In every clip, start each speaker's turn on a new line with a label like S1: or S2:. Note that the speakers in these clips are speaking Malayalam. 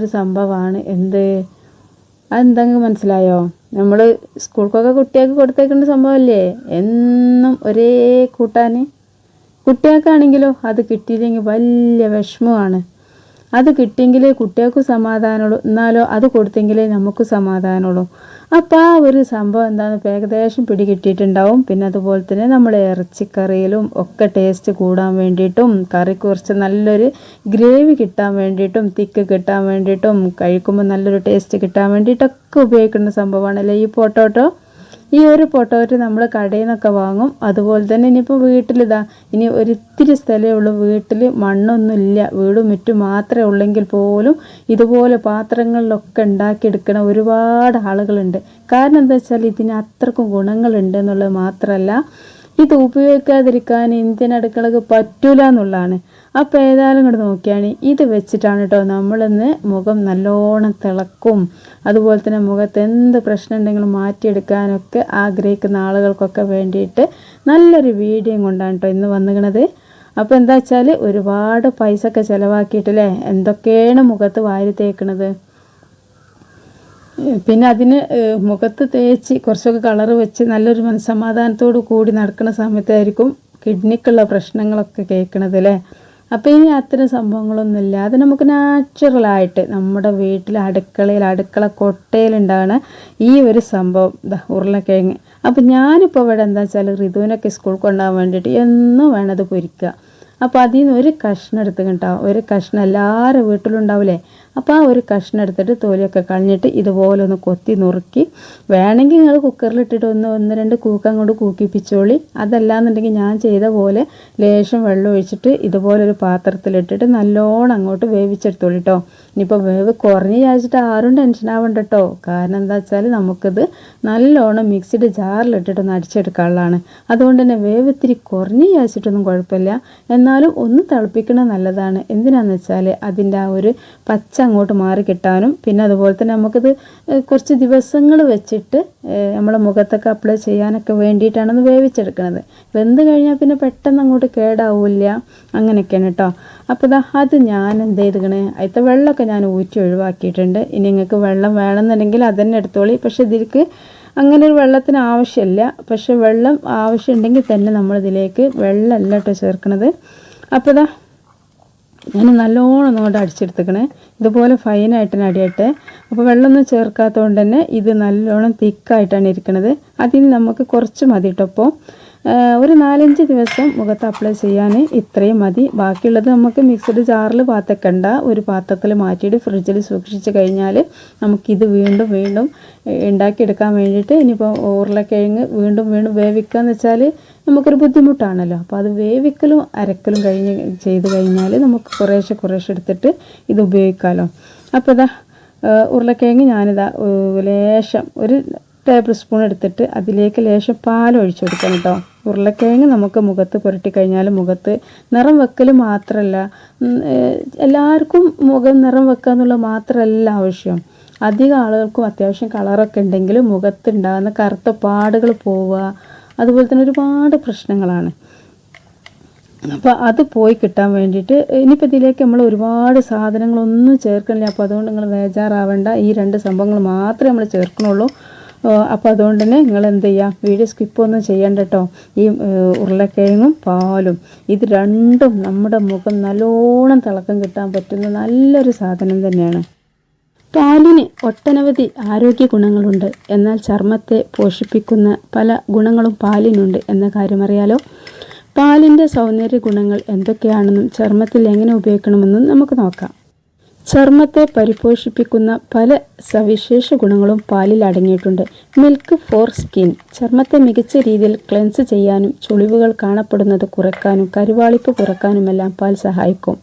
S1: ഒരു സംഭവമാണ് എന്ത്? അതെന്തെങ്കിലും മനസ്സിലായോ? നമ്മൾ സ്കൂൾക്കൊക്കെ കുട്ടികൾക്ക് കൊടുത്തേക്കുന്ന സംഭവമല്ലേ എന്നും ഒരേ കൂട്ടാൻ കുട്ടികൾക്കാണെങ്കിലോ അത് കിട്ടിയില്ലെങ്കിൽ വലിയ വിഷമമാണ്. അത് കിട്ടിയെങ്കിലേ കുട്ടികൾക്ക് സമാധാനമുള്ളൂ. എന്നാലോ അത് കൊടുത്തെങ്കിലേ നമുക്ക് സമാധാനമുള്ളൂ. അപ്പോൾ ആ ഒരു സംഭവം എന്താണെന്ന് ഏകദേശം പിടി കിട്ടിയിട്ടുണ്ടാവും പിന്നെ അതുപോലെ തന്നെ നമ്മൾ ഇറച്ചിക്കറിയിലും ഒക്കെ ടേസ്റ്റ് കൂടാൻ വേണ്ടിയിട്ടും കറി കുറച്ച് നല്ലൊരു ഗ്രേവി കിട്ടാൻ വേണ്ടിയിട്ടും തിക്ക് കിട്ടാൻ വേണ്ടിയിട്ടും കഴിക്കുമ്പോൾ നല്ലൊരു ടേസ്റ്റ് കിട്ടാൻ വേണ്ടിയിട്ടൊക്കെ ഉപയോഗിക്കുന്ന സംഭവമാണല്ലേ ഈ പൊട്ടോട്ടോ? ഈ ഒരു പൊട്ടോറ്റ് നമ്മൾ കടയിൽ നിന്നൊക്കെ വാങ്ങും. അതുപോലെ തന്നെ ഇനിയിപ്പോൾ വീട്ടിലിതാ ഇനി ഒരിത്തിരി സ്ഥലമേ ഉള്ളൂ. വീട്ടിൽ മണ്ണൊന്നുമില്ല വീടും മുറ്റും മാത്രമേ ഉള്ളെങ്കിൽ പോലും ഇതുപോലെ പാത്രങ്ങളിലൊക്കെ ഉണ്ടാക്കിയെടുക്കണ ഒരുപാട് ആളുകളുണ്ട്. കാരണം എന്താ വെച്ചാൽ ഇതിന് അത്രക്കും ഗുണങ്ങളുണ്ട് എന്നുള്ളത് മാത്രമല്ല ഇത് ഉപയോഗിക്കാതിരിക്കാൻ ഇന്ത്യൻ അടുക്കളക്ക് പറ്റൂല എന്നുള്ളതാണ്. അപ്പോൾ ഏതായാലും ഇങ്ങോട്ട് നോക്കിയാണ്. ഇത് വെച്ചിട്ടാണ് കേട്ടോ നമ്മളിന്ന് മുഖം നല്ലോണം തിളക്കും. അതുപോലെ തന്നെ മുഖത്ത് എന്ത് പ്രശ്നം ഉണ്ടെങ്കിലും മാറ്റിയെടുക്കാനൊക്കെ ആഗ്രഹിക്കുന്ന ആളുകൾക്കൊക്കെ വേണ്ടിയിട്ട് നല്ലൊരു വീഡിയോ കൊണ്ടാണ് കേട്ടോ ഇന്ന് വന്നിക്കണത്. അപ്പോൾ എന്താ വെച്ചാൽ ഒരുപാട് പൈസ ഒക്കെ ചിലവാക്കിയിട്ടില്ലേ? എന്തൊക്കെയാണ് മുഖത്ത് വാരി തേക്കണത്? പിന്നെ അതിന് മുഖത്ത് തേച്ച് കുറച്ചൊക്കെ കളർ വെച്ച് നല്ലൊരു മനസ്സമാധാനത്തോടു കൂടി നടക്കുന്ന സമയത്തായിരിക്കും കിഡ്നിക്കുള്ള പ്രശ്നങ്ങളൊക്കെ കേൾക്കണത് അല്ലേ? അപ്പോൾ ഇനി അത്തരം സംഭവങ്ങളൊന്നുമില്ല. അത് നമുക്ക് നാച്ചുറലായിട്ട് നമ്മുടെ വീട്ടിൽ അടുക്കളയിൽ അടുക്കള കൊട്ടയിലുണ്ടാകുന്ന ഈ ഒരു സംഭവം. ഇതാ ഉരുളക്കിഴങ്ങ്. അപ്പോൾ ഞാനിപ്പോൾ ഇവിടെ എന്താ വെച്ചാൽ ഋതുവിനൊക്കെ സ്കൂൾ കൊണ്ടുപോകാൻ വേണ്ടിയിട്ട് എന്നും വേണത് പൊരിക്കുക. അപ്പോൾ അതിൽ നിന്ന് ഒരു കഷ്ണം എടുത്ത് കിട്ടാം ഒരു കഷ്ണം എല്ലാവരും വീട്ടിലുണ്ടാവില്ലേ അപ്പോൾ ആ ഒരു കഷ്ണം എടുത്തിട്ട് തോലിയൊക്കെ കളഞ്ഞിട്ട് ഇതുപോലെ ഒന്ന് കൊത്തി നുറുക്കി. വേണമെങ്കിൽ നിങ്ങൾ കുക്കറിലിട്ടിട്ട് ഒന്ന് ഒന്ന് രണ്ട് കൂക്കം കൊണ്ട് കൂക്കിപ്പിച്ചോളി അതല്ലാന്നുണ്ടെങ്കിൽ ഞാൻ ചെയ്ത പോലെ ലേശം വെള്ളം ഒഴിച്ചിട്ട് ഇതുപോലെ ഒരു പാത്രത്തിലിട്ടിട്ട് നല്ലോണം അങ്ങോട്ട് വേവിച്ചെടുത്തോളി കേട്ടോ ഇനിയിപ്പോൾ വേവ് കുറഞ്ഞ് വിചാരിച്ചിട്ട് ആരും ടെൻഷൻ ആവണ്ട കേട്ടോ കാരണം എന്താ വെച്ചാൽ നമുക്കിത് നല്ലോണം മിക്സിഡ് ജാറിലിട്ടിട്ട് ഒന്ന് അടിച്ചെടുക്കാനുള്ളതാണ് അതുകൊണ്ട് തന്നെ വേവ് ഇത്തിരി കുറഞ്ഞ് വിചാരിച്ചിട്ടൊന്നും കുഴപ്പമില്ല. എന്നാലും ഒന്ന് തിളപ്പിക്കണത് നല്ലതാണ്. എന്തിനാന്ന് വെച്ചാൽ അതിന്റെ ആ ഒരു പച്ച അങ്ങോട്ട് മാറി കിട്ടാനും പിന്നെ അതുപോലെ തന്നെ നമുക്കിത് കുറച്ച് ദിവസങ്ങൾ വെച്ചിട്ട് നമ്മളെ മുഖത്തൊക്കെ അപ്ലൈ ചെയ്യാനൊക്കെ വേണ്ടിയിട്ടാണ് ഇത് വേവിച്ചെടുക്കുന്നത് വെന്ത് കഴിഞ്ഞാൽ പിന്നെ പെട്ടെന്ന് അങ്ങോട്ട് കേടാവില്ല. അങ്ങനെയൊക്കെയാണ് കേട്ടോ അപ്പോൾ ദാ അത് ഞാൻ എന്ത് ചെയ്തിക്കണേ? അതിലത്തെ വെള്ളമൊക്കെ ഞാൻ ഊറ്റി ഒഴിവാക്കിയിട്ടുണ്ട്. ഇനി നിങ്ങൾക്ക് വെള്ളം വേണമെന്നുണ്ടെങ്കിൽ അതന്നെ എടുത്തോളി. പക്ഷെ ഇതിലേക്ക് അങ്ങനെ ഒരു വെള്ളത്തിന് ആവശ്യമില്ല. പക്ഷെ വെള്ളം ആവശ്യമുണ്ടെങ്കിൽ തന്നെ നമ്മളിതിലേക്ക് വെള്ളമല്ല കേട്ടോ ചേർക്കണത്. അപ്പോൾ ദാ ഞാൻ നല്ലോണം ഒന്നുകൊണ്ട് അടിച്ചെടുത്തേക്കണേ. ഇതുപോലെ ഫൈനായിട്ട് തന്നെ അടിയട്ടെ. അപ്പോൾ വെള്ളമൊന്നും ചേർക്കാത്തതുകൊണ്ട് തന്നെ ഇത് നല്ലോണം തിക്കായിട്ടാണ് ഇരിക്കുന്നത് അതിൽ നമുക്ക് കുറച്ച് മതി കേട്ടോ അപ്പോൾ ഒരു നാലഞ്ച് ദിവസം മുഖത്ത് അപ്ലൈ ചെയ്യാൻ ഇത്രയും മതി. ബാക്കിയുള്ളത് നമുക്ക് മിക്സഡ് ജാറിൽ പാത്തക്കണ്ട ഒരു പാത്രത്തിൽ മാറ്റിയിട്ട് ഫ്രിഡ്ജിൽ സൂക്ഷിച്ച് കഴിഞ്ഞാൽ നമുക്കിത് വീണ്ടും വീണ്ടും ഉണ്ടാക്കിയെടുക്കാൻ വേണ്ടിയിട്ട് ഇനിയിപ്പോൾ ഉരുളക്കിഴങ്ങ് വീണ്ടും വീണ്ടും വേവിക്കാന്ന് വെച്ചാൽ നമുക്കൊരു ബുദ്ധിമുട്ടാണല്ലോ. അപ്പോൾ അത് വേവിക്കലും അരക്കലും കഴിഞ്ഞ് ചെയ്ത് കഴിഞ്ഞാൽ നമുക്ക് കുറേശ്ശെ കുറേശ്ശെ എടുത്തിട്ട് ഇത് ഉപയോഗിക്കാമല്ലോ അപ്പോൾ ഇതാ ഉരുളക്കിഴങ്ങ് ഞാനിതാ ലേശം ഒരു ടേബിൾ സ്പൂൺ എടുത്തിട്ട് അതിലേക്ക് ലേശം പാൽ ഒഴിച്ചു കൊടുക്കണം കേട്ടോ. ഉരുളക്കിഴങ്ങ് നമുക്ക് മുഖത്ത് പുരട്ടി കഴിഞ്ഞാൽ മുഖത്ത് നിറം വെക്കൽ മാത്രമല്ല എല്ലാവർക്കും മുഖം നിറം വെക്കുക എന്നുള്ളത് മാത്രമല്ല ആവശ്യം. അധികം ആളുകൾക്കും അത്യാവശ്യം കളറൊക്കെ ഉണ്ടെങ്കിൽ മുഖത്തുണ്ടാകുന്ന കറുത്ത പാടുകൾ പോവുക അതുപോലെ തന്നെ ഒരുപാട് പ്രശ്നങ്ങളാണ്. അപ്പോൾ അത് പോയി കിട്ടാൻ വേണ്ടിയിട്ട് ഇനിയിപ്പോൾ ഇതിലേക്ക് നമ്മൾ ഒരുപാട് സാധനങ്ങളൊന്നും ചേർക്കണില്ല. അപ്പോൾ അതുകൊണ്ട് നിങ്ങൾ ബേജാറാവേണ്ട. ഈ രണ്ട് സംഭവങ്ങൾ മാത്രമേ നമ്മൾ ചേർക്കണുള്ളൂ അപ്പോൾ അതുകൊണ്ട് തന്നെ നിങ്ങൾ എന്ത് ചെയ്യുക വീഡിയോ സ്കിപ്പൊന്നും ചെയ്യണ്ട കേട്ടോ ഈ ഉരുളക്കിഴങ്ങും പാലും ഇത് രണ്ടും നമ്മുടെ മുഖം നല്ലോണം തിളക്കം കിട്ടാൻ പറ്റുന്ന നല്ലൊരു സാധനം തന്നെയാണ്. പാലിന് ഒട്ടനവധി ആരോഗ്യ ഗുണങ്ങളുണ്ട്. എന്നാൽ ചർമ്മത്തെ പോഷിപ്പിക്കുന്ന പല ഗുണങ്ങളും പാലിനുണ്ട് എന്ന കാര്യം അറിയാലോ. പാലിന്റെ സൗന്ദര്യ ഗുണങ്ങൾ എന്തൊക്കെയാണെന്നും ചർമ്മത്തിൽ എങ്ങനെ ഉപയോഗിക്കണമെന്നും നമുക്ക് നോക്കാം. ചർമ്മത്തെ പരിപോഷിപ്പിക്കുന്ന പല സവിശേഷ ഗുണങ്ങളും പാലിൽ അടങ്ങിയിട്ടുണ്ട്. Milk for skin. ചർമ്മത്തെ മികച്ച രീതിയിൽ ക്ലെൻസ് ചെയ്യാനും ചുളിവുകൾ കാണപ്പെടുന്നത് കുറയ്ക്കാനും കരുവാളിപ്പ് കുറയ്ക്കാനുമെല്ലാം പാൽ സഹായിക്കും.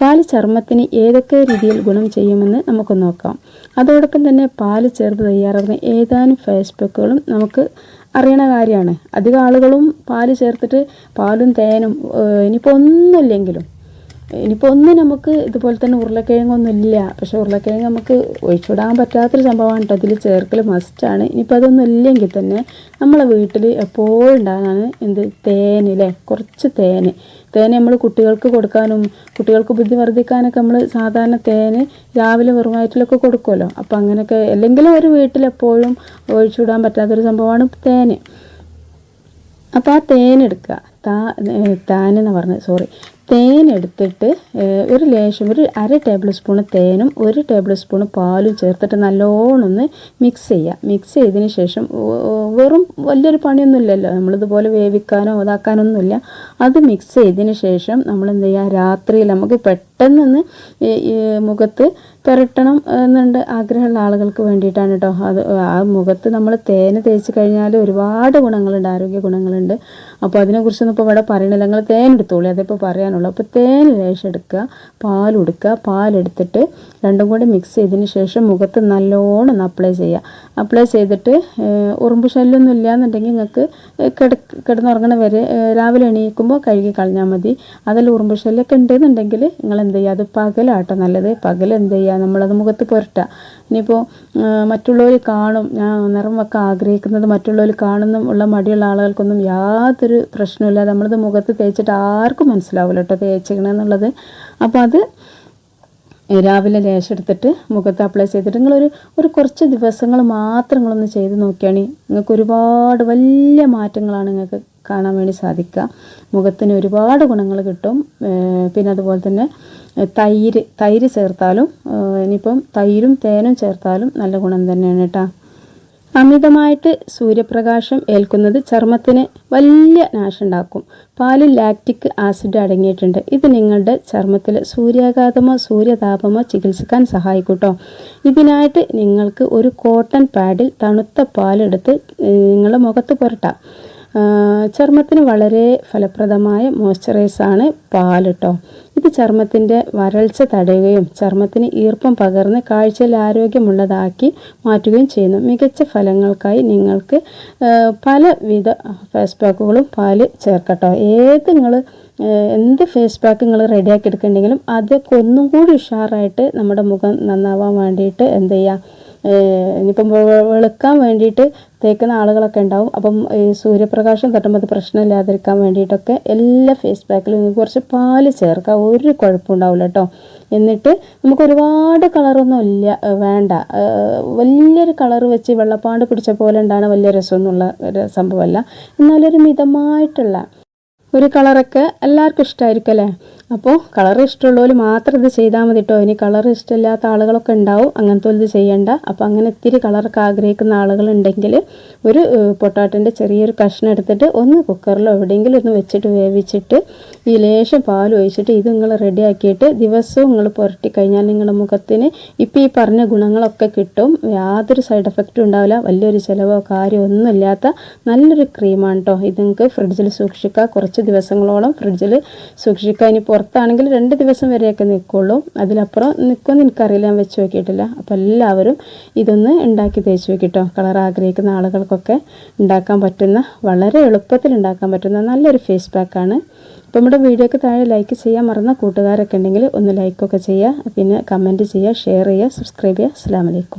S1: പാൽ ചർമ്മത്തിന് ഏതൊക്കെ രീതിയിൽ ഗുണം ചെയ്യുമെന്ന് നമുക്ക് നോക്കാം. അതോടൊപ്പം തന്നെ പാൽ ചേർത്ത് തയ്യാറാക്കുന്ന ഏതാനും ഫേസ് പാക്കുകളും നമുക്ക് അറിയണ കാര്യമാണ്. അധികം ആളുകളും പാൽ ചേർത്തിട്ട് പാലും തേനും ഇനിയിപ്പോൾ ഒന്നുമില്ലെങ്കിലും ഇനിയിപ്പോൾ ഒന്നും നമുക്ക് ഇതുപോലെ തന്നെ ഉരുളക്കിഴങ്ങൊന്നും പക്ഷെ ഉരുളക്കിഴങ്ങ് നമുക്ക് ഒഴിച്ചുവിടാൻ പറ്റാത്തൊരു സംഭവമാണ് കേട്ടോ. അതിൽ ചേർക്കൽ മസ്റ്റാണ് ഇനിയിപ്പോൾ അതൊന്നും ഇല്ലെങ്കിൽ തന്നെ നമ്മളെ വീട്ടിൽ എപ്പോഴും ഉണ്ടാകാനാണ് എന്ത്? തേനില്ലേ കുറച്ച് തേന്. തേൻ നമ്മൾ കുട്ടികൾക്ക് കൊടുക്കാനും കുട്ടികൾക്ക് ബുദ്ധി വർദ്ധിക്കാനൊക്കെ നമ്മൾ സാധാരണ തേന് രാവിലെ വെറുമായിട്ടിലൊക്കെ കൊടുക്കുമല്ലോ അപ്പോൾ അങ്ങനെയൊക്കെ അല്ലെങ്കിലും ഒരു വീട്ടിലെപ്പോഴും ഒഴിച്ചുവിടാൻ പറ്റാത്തൊരു സംഭവമാണ് തേന്. അപ്പോൾ ആ തേനെടുക്കുക താ താനെന്ന് പറഞ്ഞത് സോറി തേൻ എടുത്തിട്ട് ഒരു ലേശം ഒരു അര ടേബിൾ സ്പൂൺ തേനും ഒരു ടേബിൾ സ്പൂൺ പാലും ചേർത്തിട്ട് നല്ലോണം ഒന്ന് മിക്സ് ചെയ്യുക മിക്സ് ചെയ്തതിന് ശേഷം വെറും വലിയൊരു പണിയൊന്നുമില്ലല്ലോ. നമ്മളിതുപോലെ വേവിക്കാനോ ഇതാക്കാനൊന്നുമില്ല അത് മിക്സ് ചെയ്തതിന് ശേഷം നമ്മൾ എന്ത് ചെയ്യുക രാത്രിയിൽ നമുക്ക് പെട്ടെന്ന് മുഖത്ത് പുരട്ടണം എന്നുണ്ട് ആഗ്രഹമുള്ള ആളുകൾക്ക് വേണ്ടിയിട്ടാണ് കേട്ടോ അത് ആ മുഖത്ത് നമ്മൾ തേന് തേച്ച് കഴിഞ്ഞാൽ ഒരുപാട് ഗുണങ്ങളുണ്ട് ആരോഗ്യ ഗുണങ്ങളുണ്ട്. അപ്പോൾ അതിനെക്കുറിച്ചൊന്നും ഇപ്പോൾ ഇവിടെ പറയണില്ല നിങ്ങൾ തേൻ എടുത്തോളൂ. അതിപ്പോൾ പറയാനുള്ളൂ. അപ്പോൾ തേൻ ലേശം എടുക്കുക പാൽ കൊടുക്കുക പാലെടുത്തിട്ട് രണ്ടും കൂടി മിക്സ് ചെയ്തതിന് ശേഷം മുഖത്ത് നല്ലോണം അപ്ലൈ ചെയ്യുക. അപ്ലൈ ചെയ്തിട്ട് ഉറുമ്പ് ശല്യമൊന്നും ഇല്ലയെന്നുണ്ടെങ്കിൽ നിങ്ങൾക്ക് കിട കിടന്നുറങ്ങണ വരെ രാവിലെ എണീക്കുമ്പോൾ കഴുകി കളഞ്ഞാൽ മതി. അതിൽ ഉറുമ്പ് ശല്യമൊക്കെ ഉണ്ടെന്നുണ്ടെങ്കിൽ നിങ്ങൾ എന്ത് ചെയ്യുക? അത് പകലാട്ടോ നല്ലത്. പകൽ എന്ത് ചെയ്യുക? നമ്മളത് മുഖത്ത് പുരട്ടുക. ഇനിയിപ്പോൾ മറ്റുള്ളവർ കാണും. ഞാൻ നിറം വെക്കാൻ ആഗ്രഹിക്കുന്നത് മറ്റുള്ളവർ കാണുന്ന ഉള്ള മടിയുള്ള ആളുകൾക്കൊന്നും യാതൊരു പ്രശ്നമില്ല നമ്മളത് മുഖത്ത് തേച്ചിട്ട് ആർക്കും മനസ്സിലാവില്ല കേട്ടോ തേച്ചിക്കണമെന്നുള്ളത് അപ്പോൾ അത് രാവിലെ ലേശം എടുത്തിട്ട് മുഖത്ത് അപ്ലൈ ചെയ്തിട്ട് നിങ്ങളൊരു ഒരു കുറച്ച് ദിവസങ്ങൾ മാത്രം നിങ്ങളൊന്ന് ചെയ്ത് നോക്കിയാണി. നിങ്ങൾക്ക് ഒരുപാട് വലിയ മാറ്റങ്ങളാണ് നിങ്ങൾക്ക് കാണാൻ വേണ്ടി സാധിക്കുക. മുഖത്തിന് ഒരുപാട് ഗുണങ്ങൾ കിട്ടും. പിന്നെ അതുപോലെ തന്നെ തൈര് തൈര് ചേർത്താലും ഇനിയിപ്പം തൈരും തേനും ചേർത്താലും നല്ല ഗുണം തന്നെയാണ് കേട്ടോ. അമിതമായിട്ട് സൂര്യപ്രകാശം ഏൽക്കുന്നത് ചർമ്മത്തിന് വലിയ നാശമുണ്ടാക്കും. പാലിൽ ലാക്റ്റിക് ആസിഡ് അടങ്ങിയിട്ടുണ്ട്. ഇത് നിങ്ങളുടെ ചർമ്മത്തിൽ സൂര്യാഘാതമോ സൂര്യതാപമോ ചികിത്സിക്കാൻ സഹായിക്കൂട്ടോ ഇതിനായിട്ട് നിങ്ങൾക്ക് ഒരു കോട്ടൺ പാഡിൽ തണുത്ത പാലെടുത്ത് നിങ്ങളുടെ മുഖത്ത് പുരട്ടാം. ചർമ്മത്തിന് വളരെ ഫലപ്രദമായ മോയ്സ്ചറൈസാണ് പാൽ കേട്ടോ ഇത് ചർമ്മത്തിന്റെ വരൾച്ച തടയുകയും ചർമ്മത്തിന് ഈർപ്പം പകർന്ന് കാഴ്ചയിൽ ആരോഗ്യമുള്ളതാക്കി മാറ്റുകയും ചെയ്യുന്നു. മികച്ച ഫലങ്ങൾക്കായി നിങ്ങൾക്ക് പലവിധ ഫേസ് പാക്കുകളും പാൽ ചേർക്കട്ടോ. ഏത് നിങ്ങൾ എന്ത് ഫേസ് പാക്ക് നിങ്ങൾ റെഡിയാക്കി എടുക്കുന്നുണ്ടെങ്കിലും അതൊക്കെ ഒന്നും കൂടി ഉഷാറായിട്ട് നമ്മുടെ മുഖം നന്നാവാൻ വേണ്ടിയിട്ട് എന്ത് ചെയ്യുക ഇനിയിപ്പം വെളുക്കാൻ വേണ്ടിയിട്ട് തേക്കുന്ന ആളുകളൊക്കെ ഉണ്ടാവും. അപ്പം ഈ സൂര്യപ്രകാശം തട്ടുമ്പോൾ അത് പ്രശ്നമില്ലാതിരിക്കാൻ വേണ്ടിയിട്ടൊക്കെ എല്ലാ ഫേസ് പാക്കിലും നിങ്ങൾക്ക് കുറച്ച് പാൽ ചേർക്കുക ഒരു കുഴപ്പമുണ്ടാവില്ല കേട്ടോ എന്നിട്ട് നമുക്ക് ഒരുപാട് കളറൊന്നും ഇല്ല വേണ്ട. വലിയൊരു കളർ വെച്ച് വെള്ളപ്പാണ്ട് പിടിച്ച പോലെ ഉണ്ടാണ് വലിയ രസമൊന്നുമുള്ള ഒരു സംഭവമല്ല. എന്നാലൊരു മിതമായിട്ടുള്ള ഒരു കളറൊക്കെ എല്ലാവർക്കും ഇഷ്ടമായിരിക്കും അല്ലേ? അപ്പോൾ കളർ ഇഷ്ടമുള്ളവർ മാത്രം ഇത് ചെയ്താൽ മതി കേട്ടോ ഇനി കളർ ഇഷ്ടമില്ലാത്ത ആളുകളൊക്കെ ഉണ്ടാവും. അങ്ങനത്തെ ഇത് ചെയ്യേണ്ട. അപ്പോൾ അങ്ങനെ ഇത്തിരി കളറൊക്കെ ആഗ്രഹിക്കുന്ന ആളുകളുണ്ടെങ്കിൽ ഒരു പൊട്ടാട്ടിന്റെ ചെറിയൊരു കഷ്ണം എടുത്തിട്ട് ഒന്ന് കുക്കറിലോ എവിടെയെങ്കിലും ഒന്ന് വെച്ചിട്ട് വേവിച്ചിട്ട് ഈ ലേശം പാൽ ഒഴിച്ചിട്ട് ഇത് നിങ്ങൾ റെഡിയാക്കിയിട്ട് ദിവസവും നിങ്ങൾ പുരട്ടി കഴിഞ്ഞാൽ നിങ്ങളുടെ മുഖത്തിന് ഇപ്പോൾ ഈ പറഞ്ഞ ഗുണങ്ങളൊക്കെ കിട്ടും. യാതൊരു സൈഡ് എഫക്റ്റും ഉണ്ടാവില്ല. വലിയൊരു ചിലവോ കാര്യമോ ഒന്നുമില്ലാത്ത നല്ലൊരു ക്രീമാണ് കേട്ടോ ഇത് നിങ്ങൾക്ക് ഫ്രിഡ്ജിൽ സൂക്ഷിക്കുക കുറച്ച് ദിവസങ്ങളോളം ഫ്രിഡ്ജിൽ സൂക്ഷിക്കുക ഇനി പുറത്താണെങ്കിൽ രണ്ട് ദിവസം വരെയൊക്കെ നിൽക്കുള്ളൂ. അതിലപ്പുറം നിൽക്കുമെന്ന് എനിക്കറിയില്ല ഞാൻ വെച്ച് നോക്കിയിട്ടില്ല. അപ്പോൾ എല്ലാവരും ഇതൊന്ന് ഉണ്ടാക്കി തേച്ച് നോക്കിട്ടോ. കളർ ആഗ്രഹിക്കുന്ന ആളുകൾക്കൊക്കെ ഉണ്ടാക്കാൻ പറ്റുന്ന വളരെ എളുപ്പത്തിൽ ഉണ്ടാക്കാൻ പറ്റുന്ന നല്ലൊരു ഫേസ് പാക്കാണ് അപ്പോൾ നമ്മുടെ വീഡിയോക്ക് താഴെ ലൈക്ക് ചെയ്യാൻ മറന്ന കൂട്ടുകാരൊക്കെ ഉണ്ടെങ്കിൽ ഒന്ന് ലൈക്കൊക്കെ ചെയ്യുക. പിന്നെ കമന്റ് ചെയ്യുക ഷെയർ ചെയ്യുക സബ്സ്ക്രൈബ് ചെയ്യുക. അസ്സാം വലൈക്കും